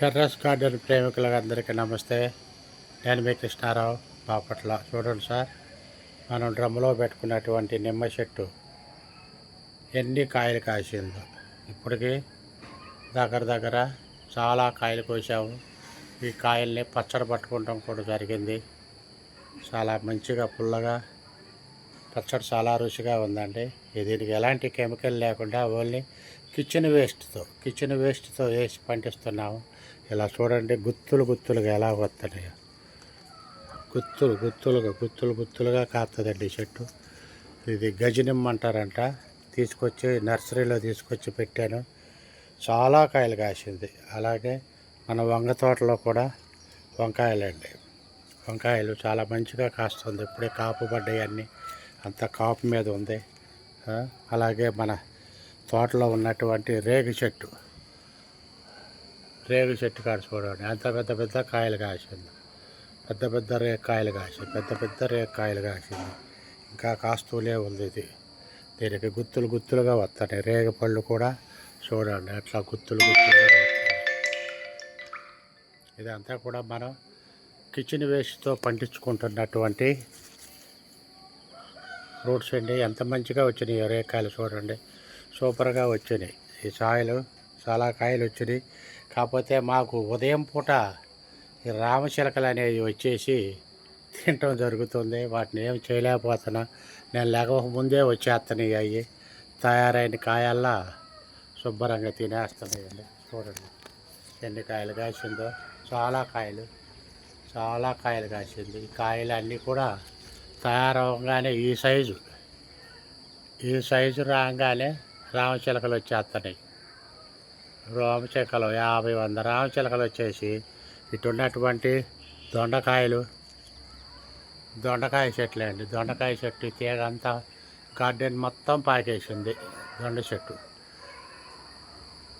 Terrace garden ప్రేమికులందరికీ నమస్తే. నేను మీ కృష్ణారావు బాపట్ల. చూడండి సార్ మనం డ్రమ్ములో పెట్టుకున్నటువంటి నిమ్మ చెట్టు ఎన్ని కాయలు కాసిందో. ఇప్పటికీ దగ్గర దగ్గర చాలా కాయలు కోసాము. ఈ కాయల్ని పచ్చడి పట్టుకుంటాం కూడా జరిగింది. చాలా మంచిగా పుల్లగా పచ్చడి చాలా రుచిగా ఉందండి. దీనికి ఎలాంటి కెమికల్ లేకుండా ఓన్లీ కిచెన్ వేస్ట్తో కిచెన్ వేస్ట్తో వేసి పండిస్తున్నాము. ఇలా చూడండి గుత్తులు గుత్తులుగా ఎలా వస్తున్నాయో గుత్తులు గుత్తులుగా గుత్తులు గుత్తులుగా కాస్తుందండి చెట్టు. ఇది గజనిమ్మ అంటారంట. తీసుకొచ్చి నర్సరీలో తీసుకొచ్చి పెట్టాను. చాలా కాయలు కాసింది. అలాగే మన వంగ తోటలో కూడా వంకాయలండి. వంకాయలు చాలా మంచిగా కాస్తుంది. ఇప్పుడే కాపు పడ్డాయి అన్నీ. అంత కాపు మీద ఉంది. అలాగే మన తోటలో ఉన్నటువంటి రేగు చెట్టు. రేగు చెట్టు కాడ చూడండి అంత పెద్ద పెద్ద కాయలు కాసింది. పెద్ద పెద్ద రేగు కాయలు కాసింది. పెద్ద పెద్ద రేగు కాయలు కాసింది. ఇంకా కాస్తూనే ఉంది ఇది. దీనికి గుత్తులు గుత్తులుగా వస్తాయి. రేగు పళ్ళు కూడా చూడండి. అట్లా గుత్తులు గుత్తులుగా ఇదంతా కూడా మనం కిచెన్ వేస్ట్తో పండించుకుంటున్నటువంటి ఫ్రూట్స్ అండి. ఎంత మంచిగా వచ్చినాయి రేకాయలు చూడండి. సూపర్గా వచ్చినాయి. ఈ సాయలు చాలా కాయలు వచ్చినాయి. కాకపోతే మాకు ఉదయం పూట ఈ రామచిలకలు అనేవి వచ్చేసి తినటం జరుగుతుంది. వాటిని ఏం చేయలేకపోతున్నా. నేను లేక ముందే వచ్చేస్తున్నాయి అవి తయారైన కాయల్లా శుభ్రంగా తినేస్తున్నాయండి చూడండి. ఎన్ని కాయలు కాసిందో. చాలా కాయలు. చాలా కాయలు కాసింది. ఈ కాయలు అన్నీ కూడా తయారవగానే ఈ సైజు. ఈ సైజు రాగానే రామచిలకలు వచ్చేస్తున్నాయి రామచిలకలు యాభై వంద రామచిలకలు వచ్చేసి ఇటు ఉన్నటువంటి దొండకాయలు దొండకాయ చెట్లు అండి. దొండకాయ చెట్టు తీగ అంతా గార్డెన్ మొత్తం పాకేసింది దొండ చెట్టు.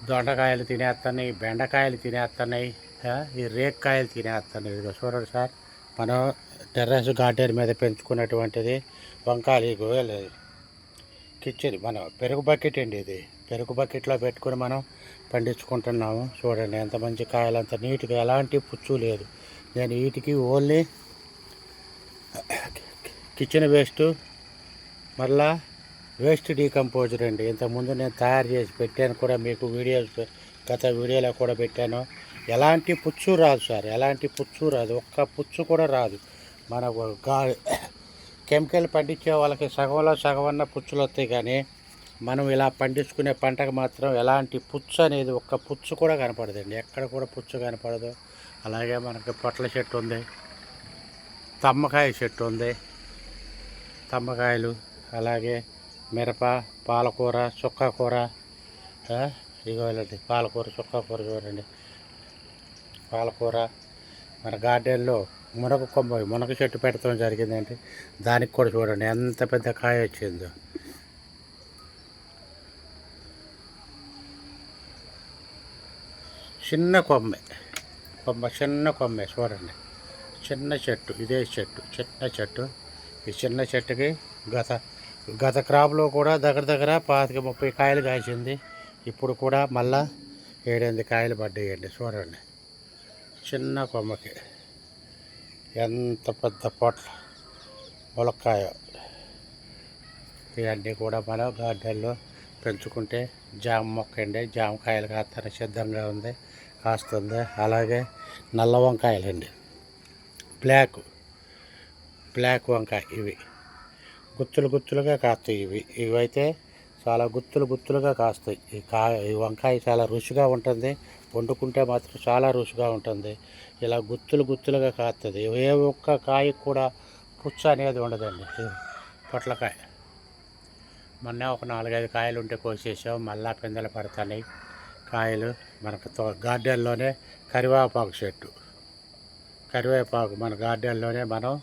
దొండకాయలు తినేస్తున్నాయి బెండకాయలు తినేస్తున్నాయి ఈ రేక్కాయలు తినేస్తున్నాయి ఇదిగో చూడండి సార్ మనం టెర్రస్ గార్డెన్ మీద పెంచుకున్నటువంటిది వంకాయలు ఇగో ఇచ్చేది. కిచెన్ మన పెరుగు బకెట్ అండి ఇది. పెరుగు బకెట్లో పెట్టుకుని మనం పండించుకుంటున్నాము. చూడండి ఎంత మంచి కాయలు అంత నీట్గా ఎలాంటి పుచ్చు లేదు. నేను వీటికి ఓన్లీ కిచెన్ వేస్ట్ మళ్ళా వేస్ట్ డీకంపోజర్ అండి. ఇంతకుముందు నేను తయారు చేసి పెట్టాను కూడా మీకు వీడియోస్ గత వీడియోలో కూడా పెట్టాను. ఎలాంటి పుచ్చు రాదు సార్. ఎలాంటి పుచ్చు రాదు. ఒక్క పుచ్చు కూడా రాదు. మన గా కెమికల్ పండించే వాళ్ళకి సగంలో సగం అన్న పుచ్చులు వస్తాయి కానీ మనం ఇలా పండించుకునే పంటకు మాత్రం ఎలాంటి పుచ్చు అనేది ఒక్క పుచ్చు కూడా కనపడదండి. ఎక్కడ కూడా పుచ్చు కనపడదు. అలాగే మనకి పొట్ల చెట్టు ఉంది. తమ్మకాయ చెట్టు ఉంది. తమ్మకాయలు అలాగే మిరప పాలకూర చుక్కకూర ఆ, ఇగోలండి పాలకూర చుక్కకూర చూడండి పాలకూర మన గార్డెన్లో మునగ కొమ్మ మునగ చెట్టు పెట్టడం జరిగిందంటే దానికి కూడా చూడండి ఎంత పెద్ద కాయ వచ్చిందో. చిన్న కొమ్మే కొమ్మ చిన్న కొమ్మే చూడండి. చిన్న చెట్టు ఇదే చెట్టు చిన్న చెట్టు. ఈ చిన్న చెట్టుకి గత గత క్రాప్లో కూడా దగ్గర దగ్గర పాతిక ముప్పై కాయలు కాసింది. ఇప్పుడు కూడా మళ్ళా ఏడెనిమిది కాయలు పడ్డాయండి చూడండి. చిన్న కొమ్మకి. ఎంత పెద్ద పొట్ల ములక్కాయ. ఇవన్నీ కూడా మనం గార్డెన్లో పెంచుకుంటే జామ మొక్క అండి. జామకాయలు కాస్తాను సిద్ధంగా ఉంది కాస్తుంది. అలాగే నల్ల వంకాయలండి. బ్లాక్ బ్లాక్ వంకాయ ఇవి. గుత్తులు గుత్తులుగా కాస్తాయి ఇవి. ఇవైతే చాలా గుత్తులు గుత్తులుగా కాస్తాయి. ఈ కాయ ఈ వంకాయ చాలా రుచిగా ఉంటుంది. వండుకుంటే మాత్రం చాలా రుచిగా ఉంటుంది. ఇలా గుత్తులు గుత్తులుగా కాస్తుంది ఏ ఒక్క కాయ కూడా పుచ్చ అనేది ఉండదండి. పొట్లకాయ. మొన్న ఒక నాలుగైదు కాయలు ఉంటే కోసేసాం. మళ్ళా పిందెలు పడతాయి కాయలు మనకు తో గార్డెన్లోనే కరివేపాకు చెట్టు. కరివేపాకు మన గార్డెన్లోనే మనం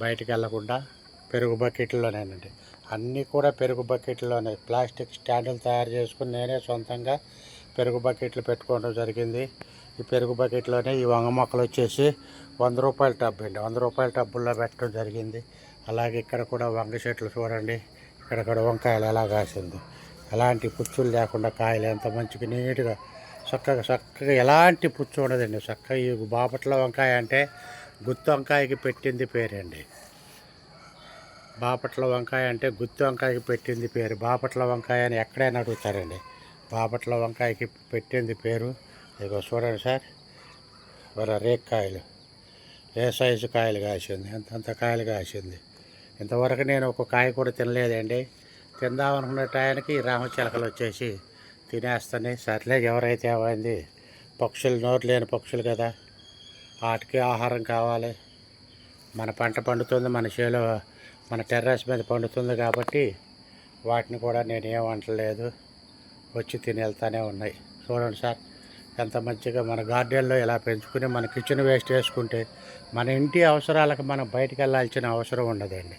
బయటకు వెళ్ళకుండా పెరుగు బకెట్లోనేనండి అన్నీ కూడా పెరుగు బకెట్లోనే. ప్లాస్టిక్ స్టాండ్లు తయారు చేసుకుని నేనే సొంతంగా పెరుగు బకెట్లు పెట్టుకోవడం జరిగింది. ఈ పెరుగు బకెట్లోనే ఈ వంగ మొక్కలు వచ్చేసి వంద రూపాయల టబ్ అండి. వంద రూపాయల టబ్బుల్లో పెట్టడం జరిగింది. అలాగే ఇక్కడ కూడా వంగ చెట్లు చూడండి. ఇక్కడ కూడా వంకాయలు ఎలా కాసింది. ఎలాంటి పుచ్చులు లేకుండా కాయలు ఎంత మంచిగా నీట్గా చక్కగా చక్కగా ఎలాంటి పుచ్చు ఉండదండి. చక్కగా ఈ బాపట్ల వంకాయ అంటే గుత్తి వంకాయకి పెట్టింది పేరండి. బాపట్ల వంకాయ అంటే గుత్తి వంకాయకి పెట్టింది పేరు. బాపట్ల వంకాయ అని ఎక్కడైనా అడుగుతారండి. బాపట్ల వంకాయకి పెట్టింది పేరు. ఇదిగో చూడండి సార్. వర రేక్కాయలు ఏ సైజు కాయలు కాసింది? అంతంత కాయలు కాసింది? ఇంతవరకు నేను ఒక కాయ కూడా తినలేదండి. తిందామనుకున్న టయానికి రామచిలకలు వచ్చేసి తినేస్తాయి సర్లే ఎవరైతే ఏమైంది? పక్షులు నోరు లేని పక్షులు కదా. వాటికి ఆహారం కావాలి. మన పంట పండుతుంది మన చేలో మన టెర్రస్ మీద పండుతుంది కాబట్టి వాటిని కూడా నేను ఏం వంటలేదు. వచ్చి తిని వెళ్తానే ఉన్నాయి. చూడండి సార్ ఎంత మంచిగా మన గార్డెన్లో ఇలా పెంచుకుని మన కిచెన్ వేస్ట్ వేసుకుంటే మన ఇంటి అవసరాలకు మనం బయటికి వెళ్ళాల్సిన అవసరం ఉండదండి.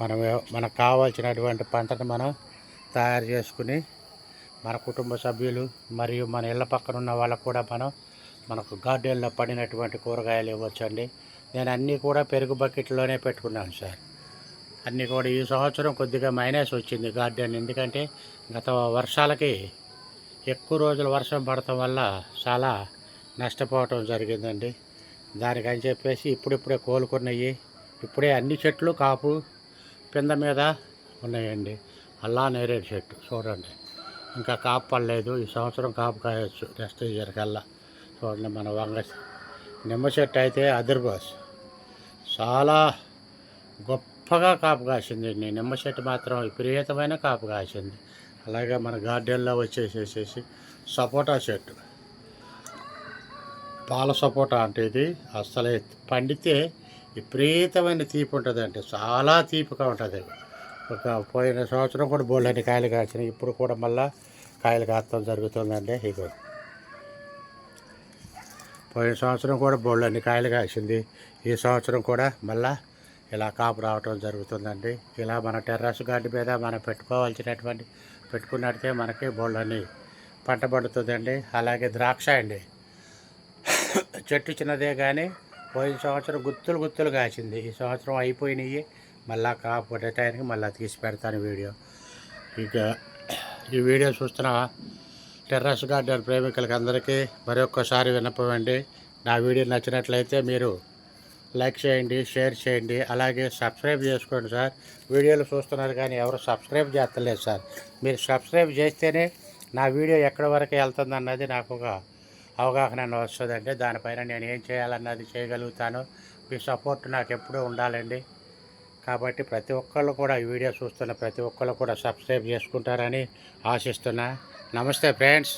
మనం మనకు కావాల్సినటువంటి పంటను మనం తయారు చేసుకుని మన కుటుంబ సభ్యులు మరియు మన ఇళ్ళ పక్కన ఉన్న వాళ్ళకు కూడా మనం మనకు గార్డెన్లో పడినటువంటి కూరగాయలు ఇవ్వచ్చండి. నేను అన్నీ కూడా పెరుగు బకెట్లోనే పెట్టుకున్నాను సార్. అన్నీ కూడా ఈ సంవత్సరం కొద్దిగా మైనస్ వచ్చింది గార్డెన్. ఎందుకంటే గత వర్షాలకి ఎక్కువ రోజులు వర్షం పడటం వల్ల చాలా నష్టపోవటం జరిగిందండి. దానికని చెప్పేసి ఇప్పుడిప్పుడే కోలుకున్నాయి. ఇప్పుడే అన్ని చెట్లు కాపు కింద మీద ఉన్నాయండి. అల్లా నేరేడు చెట్టు చూడండి. ఇంకా కాపు పడలేదు. ఈ సంవత్సరం కాపు కాయొచ్చు. నెక్స్ట్ ఇయర్ కల్లా చూడండి మన వంగ నిమ్మ చెట్టు అయితే అదిర్బాస్ చాలా గొప్ప గొప్పగా కాపు కాసింది. అండి నిమ్మ చెట్టు మాత్రం విపరీతమైన కాపు కాసింది. అలాగే మన గార్డెన్లో వచ్చేసేసేసి సపోటా చెట్టు. పాల సపోటా అంటే ఇది అసలు పండితే విపరీతమైన తీపి ఉంటుంది అంటే చాలా తీపిగా ఉంటుంది. ఒక పోయిన సంవత్సరం కూడా బోళ్ళని కాయలు కాసినాయి. ఇప్పుడు కూడా మళ్ళా కాయలు కాస్తాం జరుగుతుందండి. ఇగో. పోయిన సంవత్సరం కూడా బోళ్ళని కాయలు కాసింది. ఈ సంవత్సరం కూడా మళ్ళా ఇలా కాపు రావటం జరుగుతుందండి. ఇలా మన టెర్రస్ గార్డు మీద మనం పెట్టుకోవాల్సినటువంటి పెట్టుకున్నట్టే మనకి బోళ్ళని పంట పండుతుందండి. అలాగే ద్రాక్ష అండి. చెట్టు చిన్నదే కానీ పోయిన సంవత్సరం గుత్తులు గుత్తులు కాసింది. ఈ సంవత్సరం అయిపోయినాయి. మళ్ళా కాపు పడటానికి టైంకి మళ్ళీ తీసి పెడతాను వీడియో. ఇక ఈ వీడియో చూస్తున్న టెర్రస్ గార్డెన్ ప్రేమికులకి అందరికీ మరొక్కసారి విన్నపండి నా వీడియో నచ్చినట్లయితే మీరు లైక్ చేయండి షేర్ చేయండి. అలాగే సబ్స్క్రైబ్ చేసుకోండి సార్. వీడియోలు చూస్తున్నారు కానీ ఎవరు సబ్స్క్రైబ్ చేస్తలేదు సార్. మీరు సబ్స్క్రైబ్ చేస్తేనే నా వీడియో ఎక్కడి వరకు వెళ్తుంది అన్నది నాకు ఒక అవగాహన వస్తుందండి దానిపైన నేను ఏం చేయాలన్నది చేయగలుగుతాను. మీ సపోర్ట్ నాకు ఎప్పుడూ ఉండాలండి. కాబట్టి ప్రతి ఒక్కళ్ళు కూడా ఈ వీడియో చూస్తున్న ప్రతి ఒక్కళ్ళు కూడా సబ్స్క్రైబ్ చేసుకుంటారని ఆశిస్తున్నా. నమస్తే ఫ్రెండ్స్.